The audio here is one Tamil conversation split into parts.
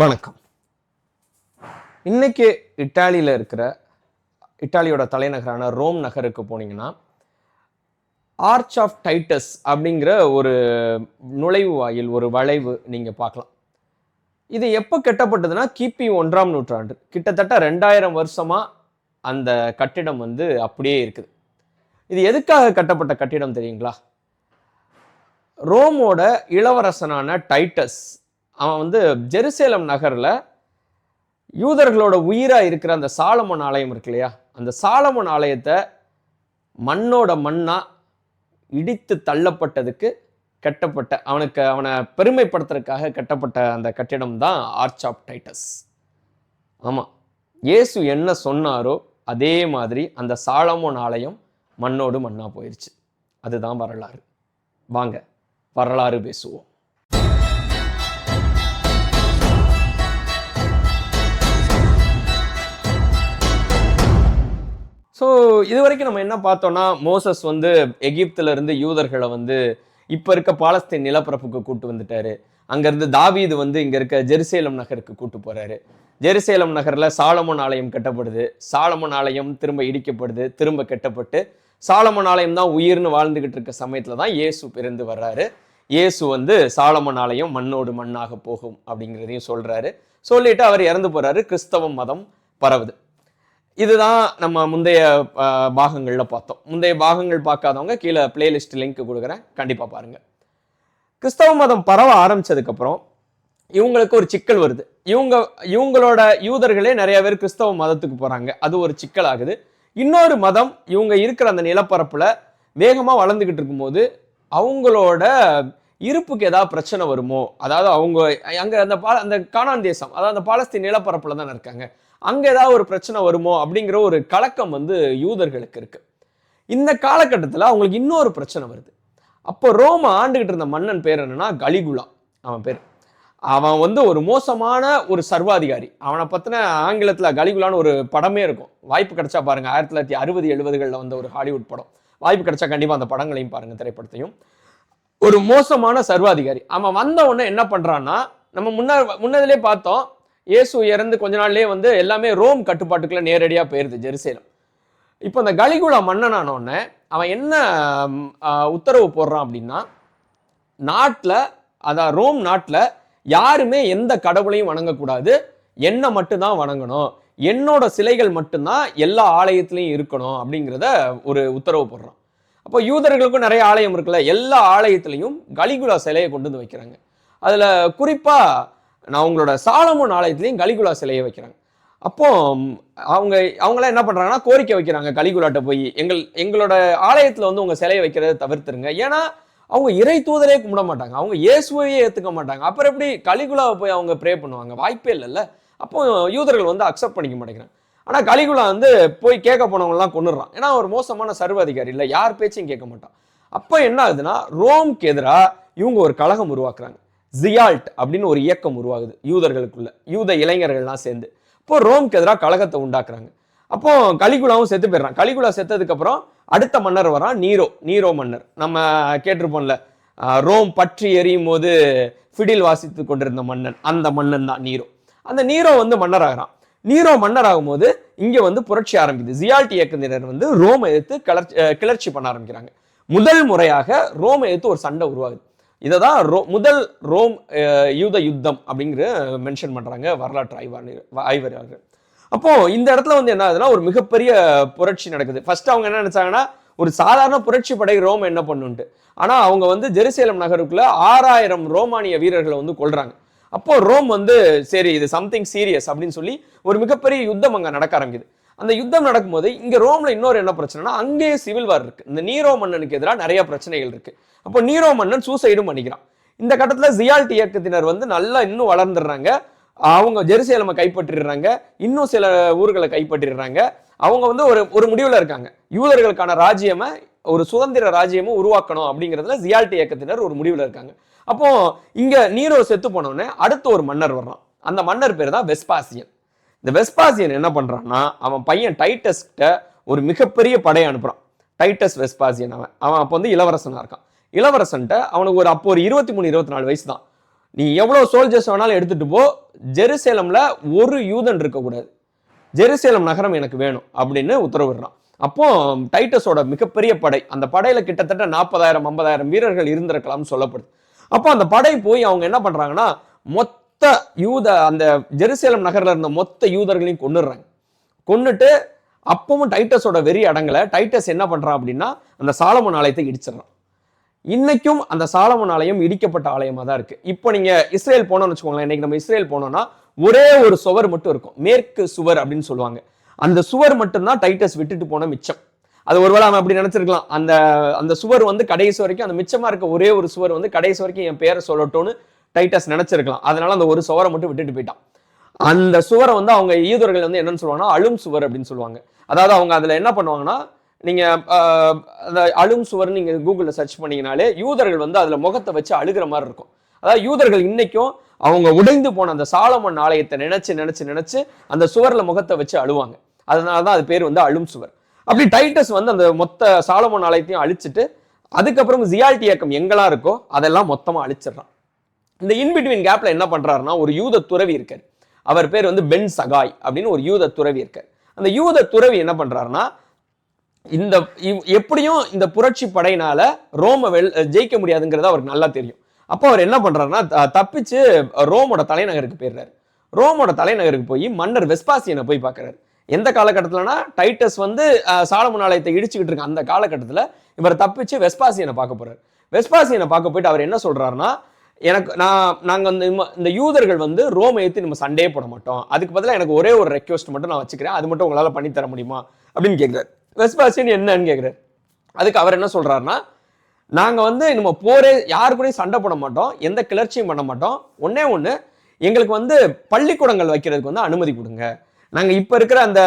வணக்கம். இன்னைக்கு இட்டாலியில் இருக்கிற இட்டாலியோட தலைநகரான ரோம் நகருக்கு போனீங்கன்னா ஆர்ச் ஆஃப் டைட்டஸ் அப்படிங்கிற ஒரு நுழைவு வாயில் ஒரு வளைவு நீங்கள் பார்க்கலாம். இது எப்போ கட்டப்பட்டதுன்னா கிபி ஒன்றாம் நூற்றாண்டு. கிட்டத்தட்ட ரெண்டாயிரம் வருஷமாக அந்த கட்டிடம் வந்து அப்படியே இருக்குது. இது எதுக்காக கட்டப்பட்ட கட்டிடம் தெரியுங்களா? ரோமோட இளவரசனான டைட்டஸ் அவன் வந்து ஜெருசேலம் நகரில் யூதர்களோட உயிராக இருக்கிற அந்த சாலமன் ஆலயம் இருக்கு இல்லையா? அந்த சாலமன் ஆலயத்தை மண்ணோட மண்ணாக இடித்து தள்ளப்பட்டதுக்கு கட்டப்பட்ட அவனுக்கு அவனை பெருமைப்படுத்துறதுக்காக கட்டப்பட்ட அந்த கட்டிடம் தான் ஆர்ச் ஆஃப் டைட்டஸ் ஆமாம் இயேசு என்ன சொன்னாரோ அதே மாதிரி அந்த சாலமோன் ஆலயம் மண்ணோடு மண்ணாக போயிடுச்சு அதுதான் வரலாறு. வாங்க வரலாறு பேசுவோம். ஸோ இது வரைக்கும் நம்ம என்ன பார்த்தோம்னா மோசஸ் வந்து எகிப்துல இருந்து யூதர்களை வந்து இப்போ இருக்க பாலஸ்தீன் நிலப்பரப்புக்கு கூட்டு வந்துட்டாரு. அங்கேருந்து தாவீது வந்து இங்கே இருக்க ஜெருசேலம் நகருக்கு கூட்டு போகிறாரு ஜெருசேலம் நகரில் சாலமோன் ஆலயம் கட்டப்படுது. சாலமோன் ஆலயம் திரும்ப இடிக்கப்படுது திரும்ப கட்டப்பட்டு சாலமோன் ஆலயம் தான் உயிர்னு வாழ்ந்துக்கிட்டு இருக்க சமயத்தில் தான் இயேசு பிறந்து வர்றாரு. இயேசு வந்து சாலமன் ஆலயம் மண்ணோடு மண்ணாக போகும் அப்படிங்கிறதையும் சொல்கிறாரு சொல்லிட்டு அவர் இறந்து போகிறாரு கிறிஸ்தவ மதம் பரவுது. இதுதான் நம்ம முந்தைய பாகங்களில் பார்த்தோம். முந்தைய பாகங்கள் பார்க்காதவங்க கீழே பிளேலிஸ்ட் லிங்க் கொடுக்குறேன். கண்டிப்பாக பாருங்கள் கிறிஸ்தவ மதம் பரவ ஆரம்பித்ததுக்கப்புறம் இவங்களுக்கு ஒரு சிக்கல் வருது. இவங்க இவங்களோட யூதர்களே நிறைய பேர் கிறிஸ்தவ மதத்துக்கு போகிறாங்க அது ஒரு சிக்கல் ஆகுது. இன்னொரு மதம் இவங்க இருக்கிற அந்த நிலப்பரப்பில் வேகமாக வளர்ந்துக்கிட்டு இருக்கும்போது அவங்களோட இருப்புக்கு ஏதாவது பிரச்சனை வருமோ? அதாவது அவங்க அங்கே அந்த பா அந்த காணான் தேசம் அதாவது அந்த பாலஸ்தீன் நிலப்பரப்பில் தானே இருக்காங்க. அங்கே ஏதாவது ஒரு பிரச்சனை வருமோ அப்படிங்கிற ஒரு கலக்கம் வந்து யூதர்களுக்கு இருக்குது இந்த காலகட்டத்தில் அவங்களுக்கு இன்னொரு பிரச்சனை வருது. அப்போ ரோம ஆண்டுகிட்டு இருந்த மன்னன் பேர் என்னன்னா கலிகுலா. அவன் பேர். அவன் வந்து ஒரு மோசமான ஒரு சர்வாதிகாரி. அவனை பற்றின ஆங்கிலத்தில் கலிகுலான்னு ஒரு படமே இருக்கும். வாய்ப்பு கிடைச்சா பாருங்க ஆயிரத்தி தொள்ளாயிரத்தி அறுபது எழுபதுகளில் வந்த ஒரு ஹாலிவுட் படம். வாய்ப்பு கிடைச்சா கண்டிப்பாக அந்த படங்களையும் பாருங்கள் திரைப்படத்தையும். ஒரு மோசமான சர்வாதிகாரி. அவன் வந்த உடனே என்ன பண்ணுறான்னா நம்ம முன்ன முன்னதிலே பார்த்தோம் இயேசு இறந்து கொஞ்ச நாள்லேயே வந்து எல்லாமே ரோம் கட்டுப்பாட்டுக்குள்ளே நேரடியாக போயிருது ஜெருசேலம். இப்போ இந்த கலிகுலா மன்னனானோடனே அவன் என்ன உத்தரவு போடுறான் அப்படின்னா நாட்டில் அதான் ரோம் நாட்டில் யாருமே எந்த கடவுளையும் வணங்கக்கூடாது. என்னை மட்டும்தான் வணங்கணும். என்னோட சிலைகள் மட்டும்தான் எல்லா ஆலயத்துலேயும் இருக்கணும் அப்படிங்கிறத ஒரு உத்தரவு போடுறான். அப்போ யூதர்களுக்கும் நிறைய ஆலயம் இருக்குல்ல எல்லா ஆலயத்துலேயும் கலிகுலா சிலையை கொண்டு வந்து வைக்கிறாங்க. அதில் குறிப்பாக நான் உங்களோட சாலமோன் ஆலயத்துலேயும் கலிகுலா சிலையை வைக்கிறாங்க அப்போ அவங்க அவங்களாம் என்ன பண்ணுறாங்கன்னா கோரிக்கை வைக்கிறாங்க கலிகுலாட்ட போய். எங்கள் எங்களோட ஆலயத்தில் வந்து உங்கள் சிலையை வைக்கிறத தவிர்த்துருங்க. ஏன்னா அவங்க இறை தூதரே கும்பிட மாட்டாங்க. அவங்க இயேசுவையே ஏற்றுக்க மாட்டாங்க. அப்புறம் எப்படி கலிகுலாவை போய் அவங்க ப்ரே பண்ணுவாங்க? வாய்ப்பே இல்லைல்ல. அப்போ யூதர்கள் வந்து அக்செப்ட் பண்ணிக்க மாட்டேங்கிறாங்க. ஆனால் கலிகுலா வந்து போய் கேட்க போனவங்கலாம் கொண்டுடுறான் ஏன்னா ஒரு மோசமான சர்வ அதிகாரி இல்லை. யார் பேச்சையும் கேட்க மாட்டான். அப்போ என்ன ஆகுதுன்னா ரோம்க்கு எதிராக இவங்க ஒரு கழகம் உருவாக்குறாங்க. ஜியால்ட் அப்படின்னு ஒரு இயக்கம் உருவாகுது. யூதர்களுக்குள்ள. யூத இளைஞர்கள்லாம் சேர்ந்து. இப்போ ரோம்க்கு எதிராக கழகத்தை உண்டாக்குறாங்க. அப்போ கலிகுலாவும் செத்து போயிடுறான். கலிகுலா செத்ததுக்கு அப்புறம் அடுத்த மன்னர் வரான் நீரோ. நீரோ மன்னர். நம்ம கேட்டிருப்போம்ல ரோம் பற்றி எரியும் போது ஃபிடில் வாசித்து கொண்டிருந்த மன்னன். அந்த மன்னன் தான் நீரோ. அந்த நீரோ வந்து மன்னர் ஆகிறான் நீரோ மன்னர் ஆகும்போது இங்க வந்து புரட்சி ஆரம்பிக்குது. ஜியால்ட் இயக்கத்தினர் வந்து ரோமை எதிர்த்து கிளர்ச்சி கிளர்ச்சி பண்ண ஆரம்பிக்கிறாங்க. முதல் முறையாக ரோமை எதிர்த்து ஒரு சண்டை உருவாகுது. இதை தான் ரோ முதல் ரோம் யூத யுத்தம் அப்படிங்கிற மென்ஷன் பண்ணுறாங்க வரலாற்று ஆய்வாளர் ஆய்வர்கள் அப்போது இந்த இடத்துல வந்து என்ன ஆகுதுன்னா ஒரு மிகப்பெரிய புரட்சி நடக்குது. ஃபர்ஸ்ட் அவங்க என்ன நினச்சாங்கன்னா ஒரு சாதாரண புரட்சி படை ரோம் என்ன பண்ணுன்ட்டு. ஆனால் அவங்க வந்து ஜெருசேலம் நகருக்குள்ள ஆறாயிரம் ரோமானிய வீரர்களை வந்து கொள்கிறாங்க அப்போ ரோம் வந்து சரி இது சம்திங் சீரியஸ் அப்படின்னு சொல்லி ஒரு மிகப்பெரிய யுத்தம் அங்கே நடக்க ஆரம்பிக்குது. அந்த யுத்தம் நடக்கும்போது இங்கே ரோமில் இன்னொரு என்ன பிரச்சனைனா அங்கேயே சிவில் வார் இருக்குது இந்த நீரோ மன்னனுக்கு எதிராக நிறைய பிரச்சனைகள் இருக்குது அப்போ நீரோ மன்னன் சூசைடும் பண்ணிக்கிறான். இந்த கட்டத்தில் ஜியால்ட் இயக்கத்தினர் வந்து நல்லா இன்னும் வளர்ந்துடுறாங்க. அவங்க ஜெருசேலமை கைப்பற்றிடுறாங்க. இன்னும் சில ஊர்களை கைப்பற்றிடுறாங்க. அவங்க வந்து ஒரு ஒரு முடிவில் இருக்காங்க. யூதர்களுக்கான ராஜ்யமை ஒரு சுதந்திர ராஜ்யமும் உருவாக்கணும் அப்படிங்கிறதுல ஜியால்ட் இயக்கத்தினர் ஒரு முடிவில் இருக்காங்க. அப்போ இங்க நீரோ செத்து போனோடனே அடுத்த ஒரு மன்னர் வர்றான். அந்த மன்னர் பேர் தான் வெஸ்பாசியன் இந்த வெஸ்பாசியன் என்ன பண்றான்னா அவன் பையன் டைட்டஸ்கிட்ட ஒரு மிகப்பெரிய படையை அனுப்புறான். டைட்டஸ் வெஸ்பாசியன் அவன். அவன் அப்போ வந்து இளவரசனாக இருக்கான். இளவரசன்ட்ட அவனுக்கு ஒரு அப்போ ஒரு இருபத்தி மூணு இருபத்தி நாலு வயசு தான் நீ எவ்வளோ சோல்ஜர்ஸ் வேணாலும் எடுத்துட்டு போ. ஜெருசேலமில் ஒரு யூதன் இருக்கக்கூடாது. ஜெருசேலம் நகரம் எனக்கு வேணும் அப்படின்னு உத்தரவிடுறான் அப்போ டைட்டஸோட மிகப்பெரிய படை அந்த படையில் கிட்டத்தட்ட நாற்பதாயிரம் ஐம்பதாயிரம் வீரர்கள் இருந்திருக்கலாம்னு சொல்லப்படுது. அப்போ அந்த படை போய் அவங்க என்ன பண்ணுறாங்கன்னா மொத்த யூத அந்த ஜெருசேலம் நகரில் இருந்த மொத்த யூதர்களையும் கொன்னுடுறாங்க. கொண்டுட்டு அப்பவும் டைட்டஸோட வெறி அடங்கலை. டைட்டஸ் என்ன பண்ணுறான் அப்படின்னா அந்த சாலமன் ஆலயத்தை இடிச்சிடறான். இன்னைக்கும் அந்த சாலமன் ஆலயம் இடிக்கப்பட்ட ஆலயமாக தான் இருக்கு. இப்போ நீங்க இஸ்ரேல் போனோம்னு வச்சுக்கோங்களேன் இன்னைக்கு நம்ம இஸ்ரேல் போனோம்னா ஒரே ஒரு சுவர் மட்டும் இருக்கும். மேற்கு சுவர் அப்படின்னு சொல்லுவாங்க. அந்த சுவர் மட்டும்தான் டைட்டஸ் விட்டுட்டு போன மிச்சம். அது ஒருவேளை அவன் அப்படி நினைச்சிருக்கலாம். அந்த அந்த சுவர் வந்து கடைசி வரைக்கும் அந்த மிச்சமா இருக்க ஒரே ஒரு சுவர் வந்து கடைசி வரைக்கும் என் பேரை சொல்லட்டும்னு டைட்டஸ் நினைச்சிருக்கலாம். அதனால அந்த ஒரு சுவரை மட்டும் விட்டுட்டு போயிட்டான். அந்த சுவரை வந்து அவங்க ஈதர்கள் வந்து என்னன்னு சொல்லுவாங்கன்னா அழும் சுவர் அப்படின்னு சொல்லுவாங்க. அதாவது அவங்க அதுல என்ன பண்ணுவாங்கன்னா நீங்க அந்த அழும் சுவர் நீங்க கூகுளில் சர்ச் பண்ணீங்கனாலே யூதர்கள் வந்து அதுல முகத்தை வச்சு அழுகிற மாதிரி இருக்கும். அதாவது யூதர்கள் இன்னைக்கும் அவங்க உடைந்து போன அந்த சாலமன் ஆலயத்தை நினைச்சு நினைச்சு நினைச்சு அந்த சுவர்ல முகத்தை வச்சு அழுவாங்க. அதனாலதான் அது பேர் வந்து அழும் சுவர். அப்படி டைட்டஸ் வந்து அந்த மொத்த சாலமன் ஆலயத்தையும் அழிச்சிட்டு அதுக்கப்புறம் ஜியால்டி இயக்கம் எங்கெல்லாம் இருக்கோ அதெல்லாம் மொத்தமாக அழிச்சிடுறான். இந்த இன்பிட்வீன் கேப்ல என்ன பண்றாருன்னா ஒரு யூத துறவி இருக்கார். அவர் பேர் வந்து பென் சகாய் அப்படின்னு ஒரு யூத துறவி இருக்கார். அந்த யூத துறவி என்ன பண்றாருன்னா இந்த இவ்- எப்படியும் இந்த புரட்சி படையினால ரோம வெல் ஜெயிக்க முடியாதுங்கிறது அவருக்கு நல்லா தெரியும். அப்போ அவர் என்ன பண்றாருன்னா தப்பிச்சு ரோமோட தலைநகருக்கு போயிடுறாரு. ரோமோட தலைநகருக்கு போய் மன்னர் வெஸ்பாசியனை போய் பார்க்கறாரு. எந்த காலகட்டத்தில்னா டைட்டஸ் வந்து சாலமன் ஆலயத்தை இடிச்சுக்கிட்டு இருக்க அந்த காலகட்டத்தில் இவர் தப்பிச்சு வெஸ்பாசியனை பார்க்க போறாரு. வெஸ்பாசியனை பார்க்க போயிட்டு அவர் என்ன சொல்றாருன்னா எனக்கு நான் நாங்கள் வந்து இந்த யூதர்கள் வந்து ரோமை ஏற்றி நம்ம சண்டே போட மாட்டோம். அதுக்கு பதிலாக எனக்கு ஒரே ஒரு ரெக்வஸ்ட் மட்டும் நான் வச்சுக்கிறேன். அது மட்டும் உங்களால் பண்ணி தர முடியுமா? அப்படின்னு கேட்குறாரு வெஸ்பாசியன் என்னன்னு கேட்குறாரு அதுக்கு அவர் என்ன சொல்கிறாருன்னா நாங்கள் வந்து நம்ம போரே யாரு கூடயும் சண்டை போட மாட்டோம் எந்த கிளர்ச்சியும் பண்ண மாட்டோம். ஒன்றே ஒன்று எங்களுக்கு வந்து பள்ளிக்கூடங்கள் வைக்கிறதுக்கு வந்து அனுமதி கொடுங்க. நாங்கள் இப்போ இருக்கிற அந்த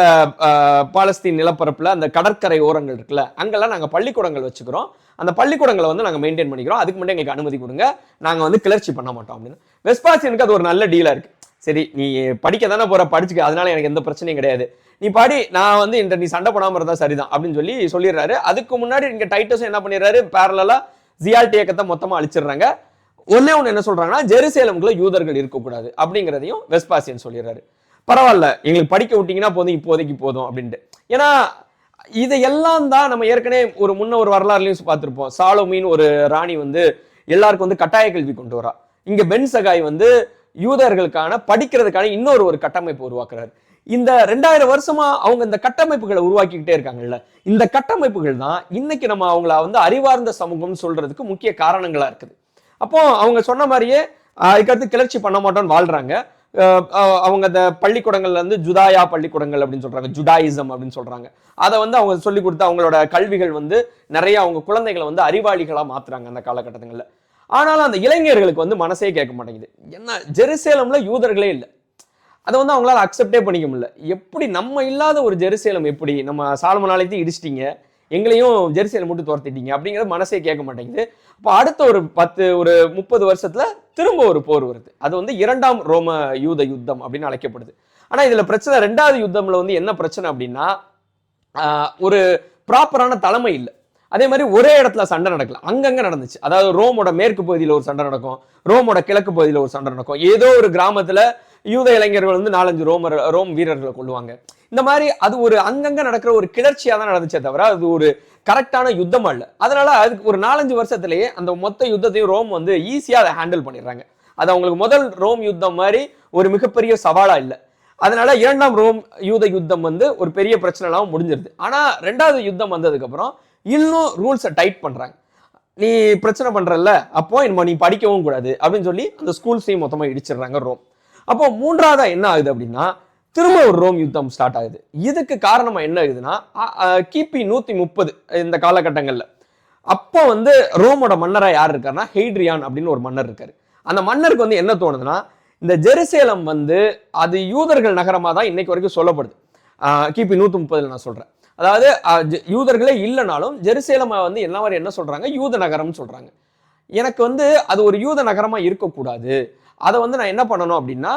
பாலஸ்தீன் நிலப்பரப்பில் அந்த கடற்கரை ஓரங்கள் இருக்குல்ல அங்கெல்லாம் நாங்கள் பள்ளிக்கூடங்கள் வச்சுக்கிறோம். அந்த பள்ளிக்கூடங்களை வந்து நாங்கள் மெயின்டைன் பண்ணிக்கிறோம். அதுக்கு மட்டும் எங்களுக்கு அனுமதி கொடுங்க. நாங்கள் வந்து கிளர்ச்சி பண்ண மாட்டோம் அப்படின்னு. வெஸ்பாசியனுக்கு அது ஒரு நல்ல டீலாக இருக்குது சரி நீ படிக்க தானே போகிற படிச்சுக்க. அதனால எனக்கு எந்த பிரச்சனையும் கிடையாது. நீ பாடி நான் வந்து இந்த நீ சண்டை போடாமல் இருந்தா சரிதான் அப்படின்னு சொல்லி சொல்லிடுறாரு. அதுக்கு முன்னாடி இங்கே டைட்டஸ் என்ன பண்ணிடுறாரு? பேரலாக ஜியால்டி இயக்கத்தை மொத்தமாக அழிச்சிடுறாங்க. ஒன்னே ஒன்று என்ன சொல்றாங்கன்னா ஜெருசேலம்குள்ள யூதர்கள் இருக்கக்கூடாது அப்படிங்கிறதையும் வெஸ்பாசியன் சொல்லிடுறாரு. பரவாயில்ல எங்களுக்கு படிக்க விட்டீங்கன்னா போதும் இப்போதைக்கு போதும் அப்படின்ட்டு. ஏன்னா இதையெல்லாம் தான் நம்ம ஏற்கனவே ஒரு முன்ன ஒரு வரலாறுலையும் பார்த்துருப்போம். சாலோமின்னு ஒரு ராணி வந்து எல்லாருக்கும் வந்து கட்டாய கல்வி கொண்டு வரா. இங்க பென் சகாய் வந்து யூதர்களுக்கான படிக்கிறதுக்கான இன்னொரு ஒரு கட்டமைப்பு உருவாக்குறாரு. இந்த ரெண்டாயிரம் வருஷமா அவங்க இந்த கட்டமைப்புகளை உருவாக்கிக்கிட்டே இருக்காங்கல்ல. இந்த கட்டமைப்புகள் தான் இன்னைக்கு நம்ம அவங்கள வந்து அறிவார்ந்த சமூகம்னு சொல்றதுக்கு முக்கிய காரணங்களா இருக்குது. அப்போ அவங்க சொன்ன மாதிரியே அதுக்கடுத்து கிளர்ச்சி பண்ண மாட்டோம்னு வாழ்றாங்க. அவங்க அந்த பள்ளிக்கூடங்கள்ல இருந்து ஜுதாயா பள்ளிக்கூடங்கள் அப்படின்னு சொல்றாங்க. ஜுடாயிசம் அப்படின்னு சொல்றாங்க. அதை வந்து அவங்க சொல்லி கொடுத்து அவங்களோட கல்விகள் வந்து நிறைய அவங்க குழந்தைகளை வந்து அறிவாளிகளா மாத்துறாங்க அந்த காலகட்டங்களில். ஆனாலும் அந்த இளைஞர்களுக்கு வந்து மனசே கேட்க மாட்டேங்குது. என்ன ஜெருசேலம்ல யூதர்களே இல்லை. அதை வந்து அவங்களால அக்செப்டே பண்ணிக்க முடியல. எப்படி நம்ம இல்லாத ஒரு ஜெருசேலம் எப்படி? நம்ம சாலமனாலயத்தையும் இடிச்சிட்டிங்க. எங்களையும் ஜெருசேலம் மட்டும் துரத்திட்டீங்க அப்படிங்கிறது மனசே கேட்க மாட்டேங்குது. அப்போ அடுத்த ஒரு பத்து ஒரு முப்பது வருஷத்துல திரும்ப ஒரு போர் வருது. அது வந்து இரண்டாம் ரோம யூத யுத்தம் அப்படின்னு அழைக்கப்படுது. ஆனால் இதில் பிரச்சனை ரெண்டாவது யுத்தம்ல வந்து என்ன பிரச்சனை அப்படின்னா ஒரு ப்ராப்பரான தலைமை இல்லை. அதே மாதிரி ஒரே இடத்துல சண்டை நடக்கல. அங்கங்க நடந்துச்சு. அதாவது ரோமோட மேற்கு பகுதியில் ஒரு சண்டை நடக்கும். ரோமோட கிழக்கு பகுதியில் ஒரு சண்டை நடக்கும். ஏதோ ஒரு கிராமத்துல யூத இளைஞர்கள் வந்து நாலஞ்சு ரோமர் ரோம் வீரர்களை கொள்ளுவாங்க இந்த மாதிரி அது ஒரு அங்கங்க நடக்கிற ஒரு கிளர்ச்சியாக தான் நடந்துச்சே தவிர அது ஒரு கரெக்டான யுத்தம் அல்ல. அதனால அதுக்கு ஒரு நாலஞ்சு வருஷத்திலேயே அந்த மொத்த யுத்தத்தையும் ரோம் வந்து ஈஸியாக அதை ஹேண்டில் பண்ணிடுறாங்க. அது அவங்களுக்கு முதல் ரோம் யுத்தம் மாதிரி ஒரு மிகப்பெரிய சவாலா இல்லை. அதனால இரண்டாம் ரோம் யூத யுத்தம் வந்து ஒரு பெரிய பிரச்சனைலாம் முடிஞ்சிருது. ஆனா ரெண்டாவது யுத்தம் வந்ததுக்கப்புறம் இன்னும் ரூல்ஸை டைட் பண்றாங்க. நீ பிரச்சனை பண்றல்ல அப்போ நம்ம நீ படிக்கவும் கூடாது அப்படின்னு சொல்லி அந்த ஸ்கூல்ஸையும் மொத்தமாக இடிச்சிடுறாங்க ரோம். அப்போ மூன்றாவதாக என்ன ஆகுது அப்படின்னா திரும்ப ஒரு ரோம் யுத்தம் ஸ்டார்ட் ஆகுது. இதுக்கு காரணமாக என்ன ஆகுதுன்னா கிபி நூத்தி முப்பது இந்த காலகட்டங்களில். அப்போ வந்து ரோமோட மன்னராக யார் இருக்காருன்னா ஹெய்ட்ரியான் அப்படின்னு ஒரு மன்னர் இருக்காரு. அந்த மன்னருக்கு வந்து என்ன தோணுதுன்னா இந்த ஜெருசேலம் வந்து அது யூதர்கள் நகரமாக தான் இன்னைக்கு வரைக்கும் சொல்லப்படுது. கிபி நூற்றி முப்பதில் நான் சொல்கிறேன் அதாவது ஜெ- யூதர்களே இல்லைனாலும் ஜெருசேலமை வந்து என்ன மாதிரி என்ன சொல்கிறாங்க யூத நகரம்னு சொல்கிறாங்க எனக்கு வந்து அது ஒரு யூத நகரமாக இருக்கக்கூடாது. அதை வந்து நான் என்ன பண்ணணும் அப்படின்னா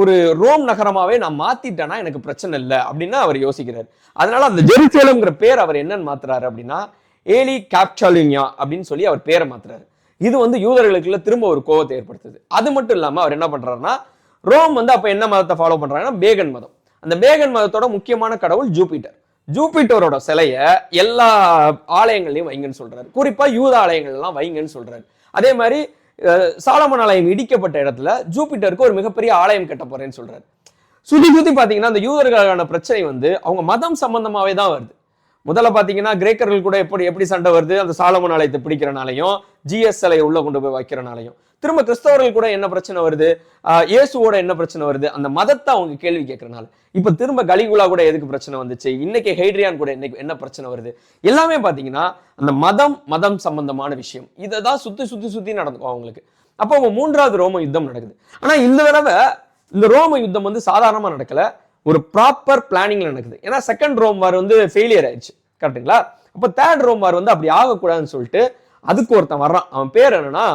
ஒரு ரோம் நகரமாவே நான் மாத்திட்டேன்னா எனக்கு பிரச்சனை இல்லை அப்படின்னு அவர் யோசிக்கிறார். அதனால அந்த ஜெருசேலம்ங்கிற பேர் அவர் என்னன்னு மாத்துறாரு அப்படின்னா ஏலி கேப்சாலியா அப்படின்னு சொல்லி அவர் பேரை மாத்துறாரு. இது வந்து யூதர்களுக்குள்ள திரும்ப ஒரு கோவத்தை ஏற்படுத்துது. அது மட்டும் இல்லாமல் அவர் என்ன பண்றாருன்னா ரோம் வந்து அப்போ என்ன மதத்தை ஃபாலோ பண்றாங்கன்னா பேகன் மதம். அந்த பேகன் மதத்தோட முக்கியமான கடவுள் ஜூபிட்டர். ஜூபிட்டரோட சிலையை எல்லா ஆலயங்கள்லயும் வைங்கன்னு சொல்றாரு. குறிப்பா யூத ஆலயங்கள்லாம் வைங்கன்னு சொல்றாரு. அதே மாதிரி சாலமன் ஆலயம் இடிக்கப்பட்ட இடத்துல ஜூபிட்டருக்கு ஒரு மிகப்பெரிய ஆலயம் கட்ட போறேன்னு சொல்றாரு. சுத்தி சுத்தி பாத்தீங்கன்னா அந்த யூதர்களுக்கான பிரச்சனை வந்து அவங்க மதம் சம்பந்தமாவே தான் வருது. முதல்ல பாத்தீங்கன்னா கிரேக்கர்கள் கூட எப்படி எப்படி சண்டை வருது? அந்த சாலமன் ஆலயத்தை பிடிக்கிறனாலையும் ஜிஎஸ்எல்ஐ உள்ள கொண்டு போய் வைக்கிறனாலையும். திரும்ப கிறிஸ்தவர்கள் கூட என்ன பிரச்சனை வருது? இயேசுவோட என்ன பிரச்சனை வருது? அந்த மதத்தை அவங்க கேள்வி கேட்கறனால. இப்ப திரும்ப கலிகுலா கூட எதுக்கு பிரச்சனை வந்துச்சு? இன்னைக்கு ஹைட்ரியான் கூட இன்னைக்கு என்ன பிரச்சனை வருது? எல்லாமே பாத்தீங்கன்னா அந்த மதம் மதம் சம்பந்தமான விஷயம். இதை தான் சுத்தி சுத்தி சுத்தி நடக்கும் அவங்களுக்கு. அப்போ அவங்க மூன்றாவது ரோம யுத்தம் நடக்குது. ஆனா இந்த தடவை இந்த ரோம யுத்தம் வந்து சாதாரணமா நடக்கல. ஒரு ப்ராப்பர் பிளானிங்ல நடக்குது. ஏன்னா செகண்ட் ரோம் வார் வந்து ஃபெயிலியர் ஆயிடுச்சு. கரெக்ட்டுங்களா அப்போ தேர்ட் ரோம் வார் வந்து அப்படி ஆகக்கூடாதுன்னு சொல்லிட்டு அதுக்கு ஒருத்தன் வர்றான். அவன் பேர் என்னன்னா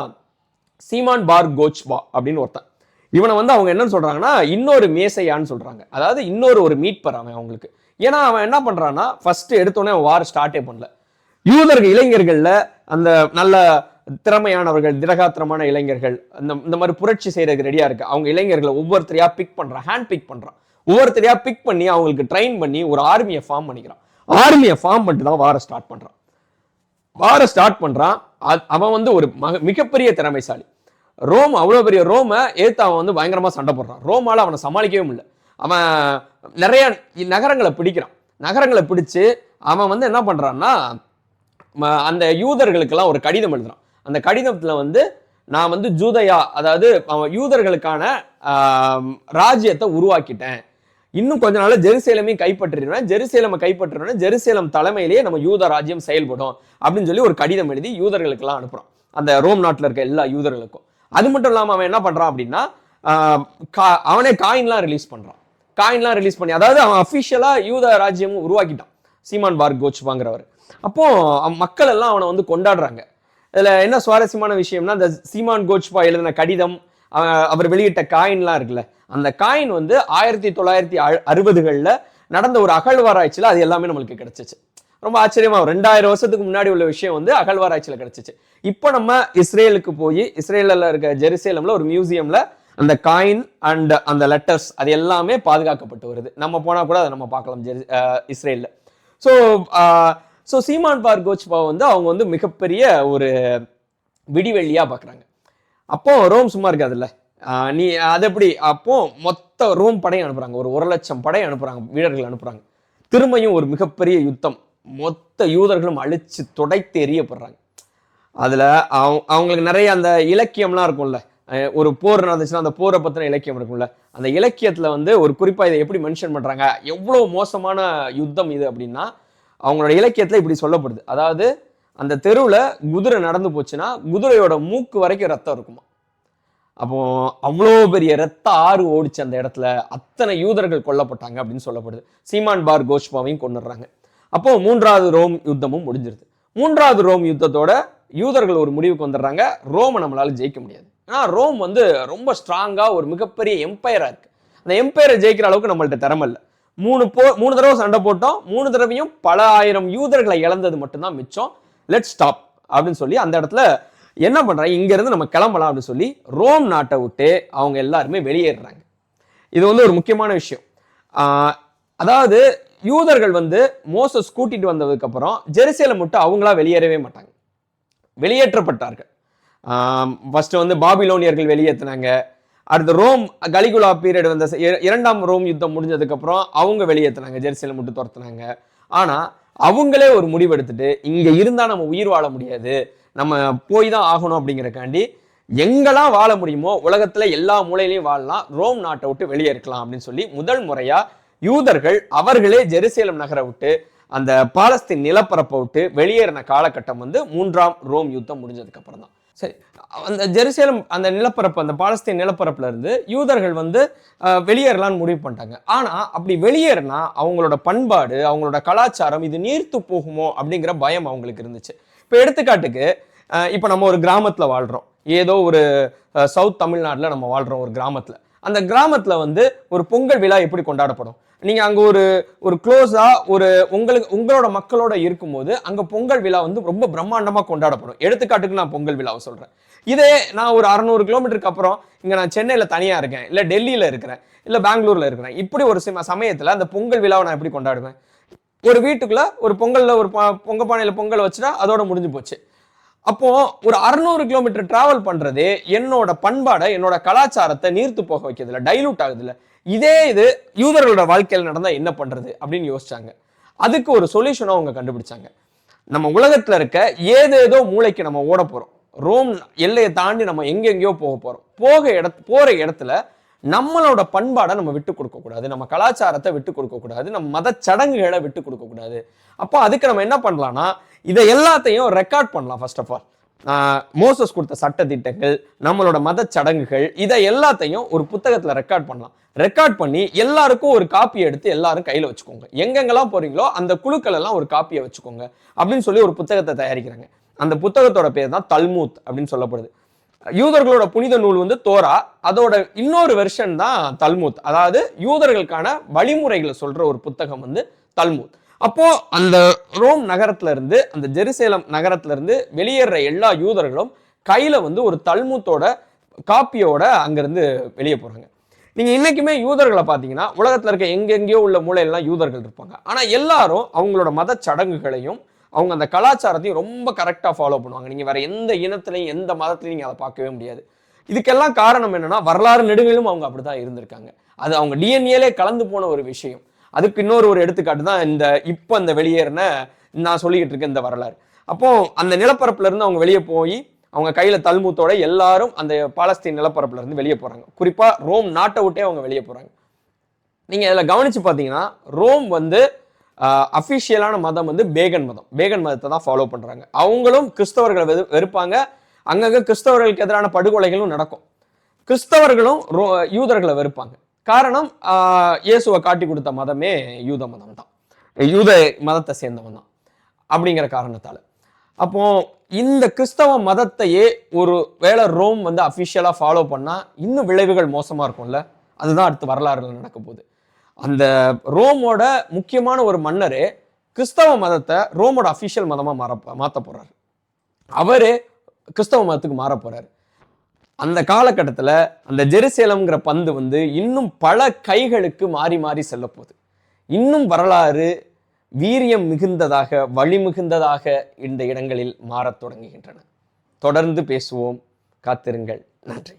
சீமான் பார் கோச்பா அப்படின்னு ஒருத்தன். இவனை வந்து அவங்க என்னன்னு சொல்றாங்கன்னா இன்னொரு மேசையான்னு சொல்றாங்க. அதாவது இன்னொரு ஒரு மீட்பர் அவன் அவங்களுக்கு. ஏன்னா அவன் என்ன பண்றான்னா ஃபர்ஸ்ட் எடுத்தோடனே அவன் வார் ஸ்டார்ட்டே பண்ணல. யூதர்கள் இளைஞர்கள்ல அந்த நல்ல திறமையானவர்கள் திடகாத்திரமான இளைஞர்கள் அந்த இந்த மாதிரி புரட்சி செய்யறதுக்கு ரெடியா இருக்கு அவங்க இளைஞர்களை ஒவ்வொருத்தரையா பிக் பண்றான் ஹேண்ட் பிக் பண்றான். ஒவ்வொருத்தரையா பிக் பண்ணி அவங்களுக்கு ட்ரெயின் பண்ணி ஒரு ஆர்மியை ஃபார்ம் பண்ணிக்கிறான். ஆர்மியை ஃபார்ம் பண்ணிட்டு தான் வார ஸ்டார்ட் பண்றான். வார ஸ்டார்ட் பண்றான். அ- அவன் வந்து ஒரு மக- மிகப்பெரிய திறமைசாலி. ரோம் அவ்வளோ பெரிய ரோமை ஏத்து அவன் வந்து பயங்கரமாக சண்டை போடுறான். ரோமால அவனை சமாளிக்கவே முடியல. அவன் நிறைய நகரங்களை பிடிக்கிறான். நகரங்களை பிடிச்சு அவன் வந்து என்ன பண்ணுறான்னா ம- அந்த யூதர்களுக்கெல்லாம் ஒரு கடிதம் எழுதுறான். அந்த கடிதத்தில் வந்து நான் வந்து ஜூதயா அதாவது அவன் யூதர்களுக்கான ராஜ்யத்தை உருவாக்கிட்டேன். இன்னும் கொஞ்ச நாள் ஜெருசேலமையும் கைப்பற்றிடுவேன் ஜெருசேலமை கைப்பற்றிடுவேன் ஜெருசேலம் தலைமையிலேயே நம்ம யூத ராஜ்யம் செயல்படும் அப்படின்னு சொல்லி ஒரு கடிதம் எழுதி யூதர்களுக்கெல்லாம் அனுப்புறான் அந்த ரோம் நாட்டில் இருக்க எல்லா யூதர்களுக்கும். அது மட்டும் இல்லாமல் அவன் என்ன பண்ணுறான் அப்படின்னா கா- அவனே காயின்லாம் ரிலீஸ் பண்ணுறான் காயின்லாம் ரிலீஸ் பண்ணி அதாவது அவன் அஃபிஷியலாக யூத ராஜ்யமும் உருவாக்கிட்டான். சீமான் பார் கோச் வாங்குறவர். அப்போ மக்கள் எல்லாம் அவனை வந்து கொண்டாடுறாங்க. இதில் என்ன சுவாரஸ்யமான விஷயம்னா இந்த சீமான் கோச்பா எழுதின கடிதம் அவர் வெளியிட்ட காயின்லாம் இருக்குல்ல அந்த காயின் வந்து ஆயிரத்தி தொள்ளாயிரத்தி அறுபதுகளில் நடந்த ஒரு அகழ்வாராய்ச்சியில் அது எல்லாமே நம்மளுக்கு கிடைச்சிச்சு. ரொம்ப ஆச்சரியமா ஒரு ரெண்டாயிரம் வருஷத்துக்கு முன்னாடி உள்ள விஷயம் வந்து அகழ்வாராய்ச்சியில் கிடைச்சிச்சு. இப்போ நம்ம இஸ்ரேலுக்கு போய் இஸ்ரேலில் இருக்க ஜெருசேலம்ல ஒரு மியூசியம்ல அந்த காயின் அண்ட் அந்த லெட்டர்ஸ் அது எல்லாமே பாதுகாக்கப்பட்டு வருது. நம்ம போனா கூட அதை நம்ம பார்க்கலாம் ஜெரு இஸ்ரேலில். இஸ்ரேல்ல ஸோ ஸோ சீமான் பார் கோச்பா வந்து அவங்க வந்து மிகப்பெரிய ஒரு விடிவெள்ளியா பார்க்குறாங்க அப்போ ரோம் சும்மா இருக்காதுல்ல. நீ அது எப்படி? அப்போ மொத்த ரோம் படையை அனுப்புறாங்க. ஒரு ஒரு லட்சம் படை அனுப்புறாங்க. வீரர்கள் அனுப்புறாங்க. திரும்பியும் ஒரு மிகப்பெரிய யுத்தம். மொத்த யூதர்களும் அழிச்சு துடைத்து எறியப்படுறாங்க. அதில் அவங்க அவங்களுக்கு நிறைய அந்த இலக்கியம்லாம் இருக்கும்ல. ஒரு போர் நடந்துச்சுன்னா அந்த போரை பற்றின இலக்கியம் இருக்கும்ல. அந்த இலக்கியத்தில் வந்து ஒரு குறிப்பாக இதை எப்படி மென்ஷன் பண்ணுறாங்க எவ்வளோ மோசமான யுத்தம் இது அப்படின்னா அவங்களோட இலக்கியத்தில் இப்படி சொல்லப்படுது. அதாவது அந்த தெருவில் குதிரை நடந்து போச்சுன்னா குதிரையோட மூக்கு வரைக்கும் ரத்தம் இருக்குமா? அப்போ அவ்வளோ பெரிய ரத்த ஆறு ஓடிச்சு அந்த இடத்துல அத்தனை யூதர்கள் கொல்லப்பட்டாங்க அப்படின்னு சொல்லப்படுது. சீமான் பார் கோஷ்பாவையும் கொண்டுடுறாங்க அப்போ மூன்றாவது ரோம் யுத்தமும் முடிஞ்சிருது. மூன்றாவது ரோம் யுத்தத்தோட யூதர்கள் ஒரு முடிவுக்கு வந்துடுறாங்க. ரோமை நம்மளால ஜெயிக்க முடியாது. ஏன்னா ரோம் வந்து ரொம்ப ஸ்ட்ராங்காக ஒரு மிகப்பெரிய எம்பையராக இருக்கு. அந்த எம்பையரை ஜெயிக்கிற அளவுக்கு நம்மள்ட்ட திறமை இல்லை. மூணு போ மூணு தடவை சண்டை போட்டோம். மூணு தடவையும் பல ஆயிரம் யூதர்களை இழந்தது மட்டும்தான் மிச்சம். லெட் ஸ்டாப் அப்படின்னு சொல்லி அந்த இடத்துல என்ன பண்ணுறாங்க இங்கேருந்து நம்ம கிளம்பலாம் அப்படின்னு சொல்லி ரோம் நாட்டை விட்டு அவங்க எல்லாருமே வெளியேறுறாங்க. இது வந்து ஒரு முக்கியமான விஷயம். அதாவது யூதர்கள் வந்து மோசஸ் கூட்டிட்டு வந்ததுக்கப்புறம் ஜெருசேலம் விட்டு அவங்களா வெளியேறவே மாட்டாங்க. வெளியேற்றப்பட்டார்கள். ஃபஸ்ட்டு வந்து பாபிலோனியர்கள் வெளியேற்றினாங்க. அடுத்து ரோம் கலிகுலா பீரியட் வந்த இரண்டாம் ரோம் யுத்தம் முடிஞ்சதுக்கப்புறம் அவங்க வெளியேற்றினாங்க. ஜெருசலேம் விட்டு துரத்துனாங்க. ஆனால் அவங்களே ஒரு முடிவெடுத்துட்டு இங்கே இருந்தால் நம்ம உயிர் வாழ முடியாது நம்ம போய் தான் ஆகணும் அப்படிங்கிறக்காண்டி எங்கெல்லாம் வாழ முடியுமோ உலகத்துல எல்லா மூலையிலையும் வாழலாம் ரோம் நாட்டை விட்டு வெளியே இருக்கலாம் அப்படின்னு சொல்லி முதல் முறையாக யூதர்கள் அவர்களே ஜெருசேலம் நகரை விட்டு அந்த பாலஸ்தீன் நிலப்பரப்பை விட்டு வெளியேறின காலகட்டம் வந்து மூன்றாம் ரோம் யுத்தம் முடிஞ்சதுக்கு அப்புறம் தான் சரி அந்த ஜெருசேலம் அந்த நிலப்பரப்பு அந்த பாலஸ்தீன் நிலப்பரப்புல இருந்து யூதர்கள் வந்து வெளியேறலான்னு வெளியேறலாம்னு முடிவு பண்ணிட்டாங்க. ஆனா அப்படி வெளியேறினா அவங்களோட பண்பாடு அவங்களோட கலாச்சாரம் இது நீர்த்து போகுமோ அப்படிங்கிற பயம் அவங்களுக்கு இருந்துச்சு. இப்போ எடுத்துக்காட்டுக்கு இப்போ நம்ம ஒரு கிராமத்துல வாழ்றோம். ஏதோ ஒரு சவுத் தமிழ்நாட்டில் நம்ம வாழ்கிறோம் ஒரு கிராமத்தில். அந்த கிராமத்தில் வந்து ஒரு பொங்கல் விழா எப்படி கொண்டாடப்படும்? நீங்கள் அங்கே ஒரு ஒரு க்ளோஸாக ஒரு உங்களுக்கு உங்களோட மக்களோட இருக்கும்போது அங்கே பொங்கல் விழா வந்து ரொம்ப பிரம்மாண்டமாக கொண்டாடப்படும். எடுத்துக்காட்டுக்கு நான் பொங்கல் விழாவை சொல்கிறேன் இதே நான் ஒரு அறநூறு கிலோமீட்டருக்கு அப்புறம் இங்கே நான் சென்னையில் தனியாக இருக்கேன் இல்லை டெல்லியில் இருக்கிறேன் இல்லை பெங்களூரில் இருக்கிறேன். இப்படி ஒரு சிம சமயத்தில் அந்த பொங்கல் விழாவை நான் எப்படி கொண்டாடுவேன்? ஒரு வீட்டுக்குள்ளே ஒரு பொங்கலில் ஒரு ப- பொங்க பானையில் பொங்கல் வச்சுட்டா அதோட முடிஞ்சு போச்சு. அப்போ ஒரு அறுநூறு கிலோமீட்டர் டிராவல் பண்றது என்னோட பண்பாடை என்னோட கலாச்சாரத்தை நீர்த்து போக வைக்கிறதுல டைலூட் ஆகுதுல. இதே இது யூதர்களோட வாழ்க்கையில் நடந்தா என்ன பண்றது அப்படின்னு யோசிச்சாங்க. அதுக்கு ஒரு சொல்யூஷனை அவங்க கண்டுபிடிச்சாங்க. நம்ம உலகத்துல இருக்க ஏதேதோ மூளைக்கு நம்ம ஓட போறோம். ரோம் எல்லையை தாண்டி நம்ம எங்கெங்கேயோ போக போறோம். போக இட போற இடத்துல நம்மளோட பண்பாடை நம்ம விட்டு கொடுக்க கூடாது. நம்ம கலாச்சாரத்தை விட்டு கொடுக்க கூடாது. நம்ம மத சடங்குகளை விட்டு கொடுக்க கூடாது. அப்போ அதுக்கு நம்ம என்ன பண்ணலாம்னா இதை எல்லாத்தையும் ரெக்கார்ட் பண்ணலாம் ஃபர்ஸ்ட் ஆஃப் ஆல் மோசஸ் கொடுத்த சட்ட திட்டங்கள் நம்மளோட மத சடங்குகள் இதை எல்லாத்தையும் ஒரு புத்தகத்தில் ரெக்கார்ட் பண்ணலாம். ரெக்கார்ட் பண்ணி எல்லாருக்கும் ஒரு காப்பி எடுத்து எல்லாரும் கையில் வச்சுக்கோங்க. எங்கெங்கெல்லாம் போறீங்களோ அந்த குழுக்கள் எல்லாம் ஒரு காப்பியை வச்சுக்கோங்க. அப்படின்னு சொல்லி ஒரு புத்தகத்தை தயாரிக்கிறாங்க. அந்த புத்தகத்தோட பேர் தான் தல்மூத் அப்படின்னு சொல்லப்படுது. யூதர்களோட புனித நூல் வந்து தோரா. அதோட இன்னொரு வெர்ஷன் தான் தல்மூத். அதாவது யூதர்களுக்கான வழிமுறைகளை சொல்ற ஒரு புத்தகம் வந்து தல்மூத். அப்போ அந்த ரோம் நகரத்துல இருந்து அந்த ஜெருசேலம் நகரத்துல இருந்து வெளியேற எல்லா யூதர்களும் கையில வந்து ஒரு தல்மூத்தோட காப்பியோட அங்கிருந்து வெளியே போறாங்க. நீங்க இன்னைக்குமே யூதர்களை பார்த்தீங்கன்னா உலகத்துல இருக்க எங்கெங்கேயோ உள்ள மூலையெல்லாம் யூதர்கள் இருப்பாங்க. ஆனா எல்லாரும் அவங்களோட மத சடங்குகளையும் அவங்க அந்த கலாச்சாரத்தையும் ரொம்ப கரெக்டாக ஃபாலோ பண்ணுவாங்க. நீங்கள் வேற எந்த இனத்திலையும் எந்த மதத்திலையும் நீங்கள் அதை பார்க்கவே முடியாது. இதுக்கெல்லாம் காரணம் என்னென்னா வரலாறு நெடுகிலும் அவங்க அப்படிதான் இருந்திருக்காங்க. அது அவங்க டிஎன்ஏலே கலந்து போன ஒரு விஷயம். அதுக்கு இன்னொரு ஒரு எடுத்துக்காட்டு தான் இந்த இப்போ அந்த வெளியேறின நான் சொல்லிக்கிட்டு இருக்க இந்த வரலாறு. அப்போ அந்த நிலப்பரப்புல இருந்து அவங்க வெளியே போய் அவங்க கையில தல்மூத்தோட எல்லாரும் அந்த பாலஸ்தீன் நிலப்பரப்புல இருந்து வெளியே போறாங்க. குறிப்பா ரோம் நாட்டை விட்டே அவங்க வெளியே போறாங்க. நீங்க இதில் கவனிச்சு பார்த்தீங்கன்னா ரோம் வந்து அஃபிஷியலான மதம் வந்து பேகன் மதம். பேகன் மதத்தை தான் ஃபாலோ பண்றாங்க. அவங்களும் கிறிஸ்தவர்களை வெறு- வெறுப்பாங்க. அங்கங்க கிறிஸ்தவர்களுக்கு எதிரான படுகொலைகளும் நடக்கும். கிறிஸ்தவர்களும் ரோ யூதர்களை வெறுப்பாங்க. காரணம் இயேசுவை காட்டி கொடுத்த மதமே யூத மதம் தான் யூத மதத்தை சேர்ந்தவன் தான் அப்படிங்கிற காரணத்தால். அப்போ இந்த கிறிஸ்தவ மதத்தையே ஒரு வேளை ரோம் வந்து அஃபிஷியலாக ஃபாலோ பண்ணால் இன்னும் விளைவுகள் மோசமாக இருக்கும்ல? அதுதான் அடுத்து வரலாறுல நடக்க போகுது. அந்த ரோமோட முக்கியமான ஒரு மன்னர் கிறிஸ்தவ மதத்தை ரோமோட அஃபிஷியல் மதமாக மாற மாற்ற போகிறாரு அவரே கிறிஸ்தவ மதத்துக்கு மாற போகிறாரு அந்த காலகட்டத்தில் அந்த ஜெருசேலம்ங்கிற பந்து வந்து இன்னும் பல கைகளுக்கு மாறி மாறி செல்லப்போகுது. இன்னும் வரலாறு வீரியம் மிகுந்ததாக வழி மிகுந்ததாக இந்த இடங்களில் மாறத் தொடங்குகின்றன. தொடர்ந்து பேசுவோம். காத்திருங்கள். நன்றி.